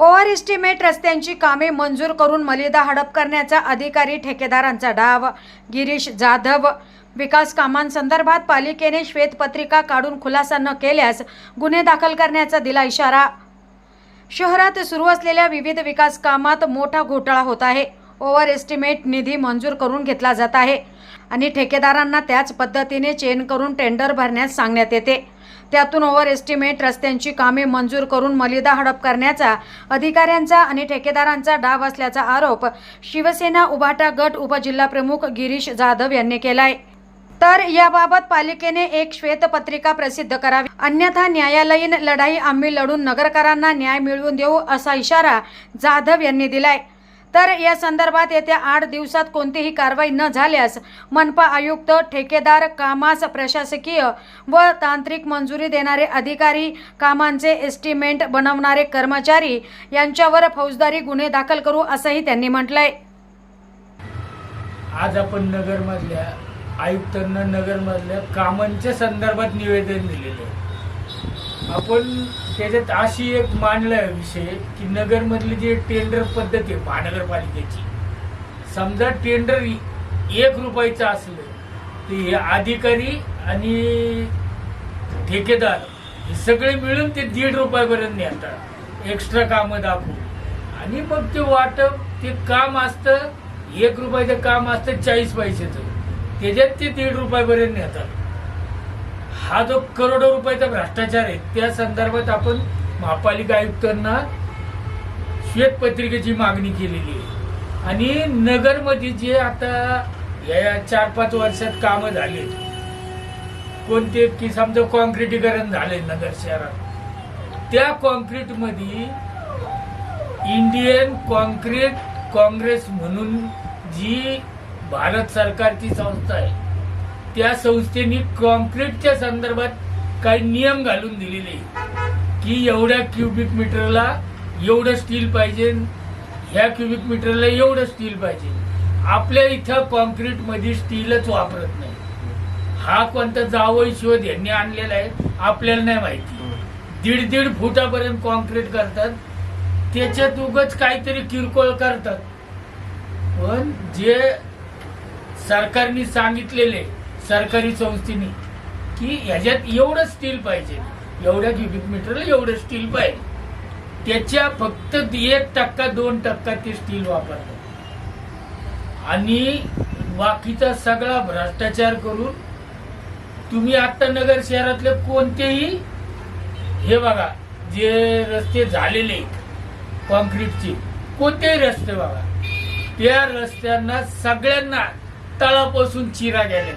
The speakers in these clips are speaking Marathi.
ओव्हर इस्टिमेट रस्त्यांची कामे मंजूर करून मलिदा हडप करण्याचा अधिकारी ठेकेदारांचा डाव. गिरीश जाधव विकास कामांसंदर्भात पालिकेने श्वेतपत्रिका काढून खुलासा न केल्यास गुन्हे दाखल करण्याचा दिला इशारा. शहरात सुरू असलेल्या विविध विकास कामात मोठा घोटाळा होत आहे. ओव्हर एस्टिमेट निधी मंजूर करून घेतला जात आहे आणि ठेकेदारांना त्याच पद्धतीने चेन करून टेंडर भरण्यास सांगण्यात येते. त्यातून ओव्हर एस्टिमेट रस्त्यांची कामे मंजूर करून मलिदा हडप करण्याचा अधिकाऱ्यांचा आणि ठेकेदारांचा डाव असल्याचा आरोप शिवसेना उभाटा गट उपजिल्हाप्रमुख गिरीश जाधव यांनी केलाय. तर याबाबत पालिकेने एक श्वेतपत्रिका प्रसिद्ध करावी. अन्यथा न्यायालयीन लढाई आम्ही लढून नगरकरांना न्याय मिळवून देऊ असा इशारा जाधव यांनी दिलाय. तर या संदर्भात येत्या आठ दिवसात कोणतीही कारवाई न झाल्यास मनपा आयुक्त ठेकेदार कामास प्रशासकीय व तांत्रिक मंजुरी देणारे अधिकारी कामांचे एस्टिमेट बनवणारे कर्मचारी यांच्यावर फौजदारी गुन्हे दाखल करू असंही त्यांनी म्हटलंय. आज आपण नगरमधल्या आयुक्तांना नगरमधल्या कामांच्या संदर्भात निवेदन दिलेलं आहे. आपण त्याच्यात अशी एक मांडला विषय की नगरमधली जी टेंडर पद्धत आहे महानगरपालिकेची समजा टेंडर एक रुपयाचं असलं तर हे अधिकारी आणि ठेकेदार हे सगळे मिळून ते दीड रुपयापर्यंत नेतात. एक्स्ट्रा कामं दाखवून. आणि मग ते वाटप ते काम असतं एक रुपयाचं काम असतं चाळीस पैशाचं. त्याच्यात ते दीड रुपयापर्यंत नेतात. हा जो करोडो रुपयाचा भ्रष्टाचार आहे त्या संदर्भात आपण महापालिका आयुक्तांना श्वेतपत्रिकेची मागणी केलेली आहे. आणि नगरमध्ये जे आता या चार पाच वर्षात कामं झाले कोणते की समजा कॉन्क्रिटीकरण झाले नगर शहरात त्या कॉन्क्रीटमध्ये इंडियन कॉन्क्रीट काँग्रेस म्हणून जी भारत सरकारची संस्था आहे त्या संस्थेने कॉन्क्रीटच्या संदर्भात काही नियम घालून दिलेले. आहे. की एवढ्या क्युबिक मीटरला एवढं स्टील पाहिजे ह्या क्युबिक मीटरला एवढं स्टील पाहिजे. आपल्या इथं कॉन्क्रीटमध्ये स्टीलच वापरत नाही. हा कोणता जावई शोध यांनी आणलेला आहे आपल्याला नाही माहिती. दीड दीड फुटापर्यंत कॉन्क्रीट करतात. त्याच्यात उगच काहीतरी किरकोळ करतात. पण जे सरकारने सांगितलेले सरकारी संस्थेने की ह्याच्यात एवढं स्टील पाहिजे एवढ्या क्युबिक मीटरला एवढं स्टील पाहिजे. त्याच्या फक्त एक टक्का दोन टक्का ते स्टील वापरतात. आणि बाकीचा सगळा भ्रष्टाचार करून तुम्ही आता नगर शहरातले कोणतेही हे बघा जे रस्ते झालेले कॉन्क्रीटचे कोणतेही रस्ते बघा त्या रस्त्यांना सगळ्यांना तळापासून चिरा गेल्या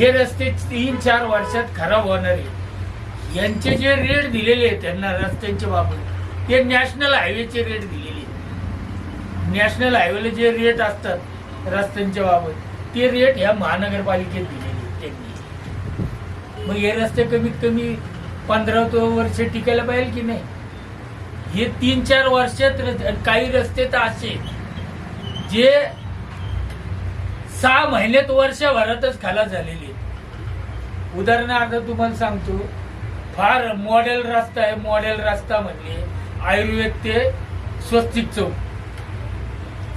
हे रस्ते तीन चार वर्षात खराब होणार आहे यांचे जे रेट दिलेले आहेत त्यांना रस्त्यांच्या बाबत ते नॅशनल हायवेचे रेट दिलेले नॅशनल हायवेला जे रेट असतात रस्त्यांच्या बाबत ते रेट ह्या महानगरपालिकेत दिलेले आहेत त्यांनी. मग हे रस्ते कमीत कमी पंधरा तो वर्ष टिकायला पाहिजे की नाही? हे तीन चार वर्षात काही रस्ते तर असे जे सहा महिन्यात वर्षभरातच खाला झालेले आहेत. उदाहरणार्थ तुम्हाला सांगतो फार मॉडेल रस्ता आहे मॉडेल रस्ता म्हणजे आयुर्वेद ते स्वस्तिक चौक.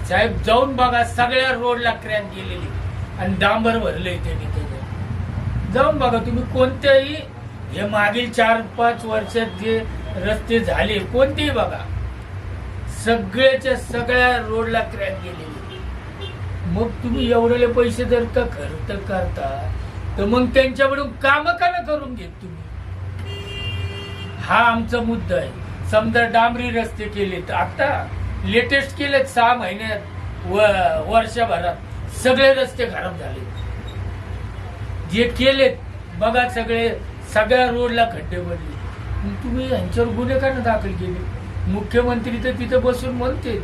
साहेब जाऊन बघा सगळ्या रोडला क्रॅक गेलेली आणि डांबर भरले त्यांनी त्याच्यात जाऊन बघा तुम्ही कोणत्याही हे मागील चार पाच वर्षात जे रस्ते झाले कोणतेही बघा. सगळ्याच्या सगळ्या रोडला क्रॅक गेलेली मग तुम्ही एवढे पैसे जर का खर्च करता तर मग त्यांच्याकडून काम का ना करून घेत तुम्ही. हा आमचा मुद्दा आहे. समजा डांबरी रस्ते केलेत. आता लेटेस्ट केलेत सहा महिन्यात व वर्षभरात सगळे रस्ते खराब झाले जे केलेत बघा सगळे सगळ्या रोडला खड्डे पडले तुम्ही यांच्यावर गुन्हे का दाखल केले? मुख्यमंत्री तर तिथं बसून म्हणते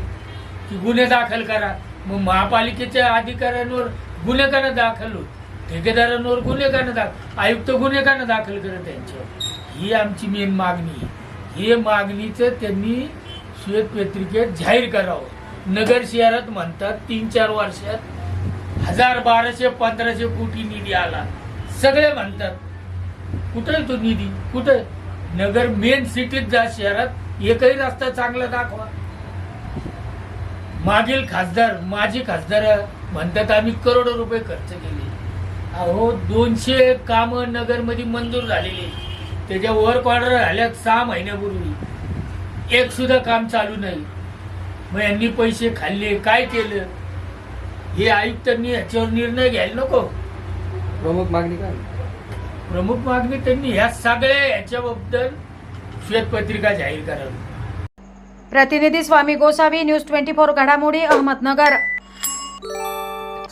की गुन्हे दाखल करा. मग महापालिकेच्या अधिकाऱ्यांवर गुन्हे का दाखल होते? ठेकेदारांवर गुन्हे का दाखल आयुक्त गुन्हे का दाखल करत त्यांच्यावर. ही आमची मेन मागणी आहे. हे मागणीचं त्यांनी श्वेतपत्रिकेत जाहीर करावं. नगर शहरात म्हणतात तीन चार वर्षात हजार बाराशे पंधराशे कोटी निधी आला. सगळे म्हणतात कुठं तो निधी? कुठं? नगर मेन सिटीत जा शहरात एकही रस्ता चांगला दाखवा. मागील खासदार माजी खासदार म्हणतात आम्ही करोडो रुपये खर्च केले. अहो दोनशे काम नगरमध्ये मंजूर झालेली. त्याच्या वर्क ऑर्डर झाल्यात सहा महिन्यापूर्वी. एक सुद्धा काम चालू नाही. मग यांनी पैसे खाल्ले काय केलं? हे आयुक्तांनी याच्यावर निर्णय घ्यायला नको. प्रमुख मागणी काय? प्रमुख मागणी त्यांनी ह्या सगळ्या याच्याबद्दल श्वेतपत्रिका जाहीर करावी. प्रतिनिधी Swami Gosavi news twenty four घडामोडी अहमदनगर.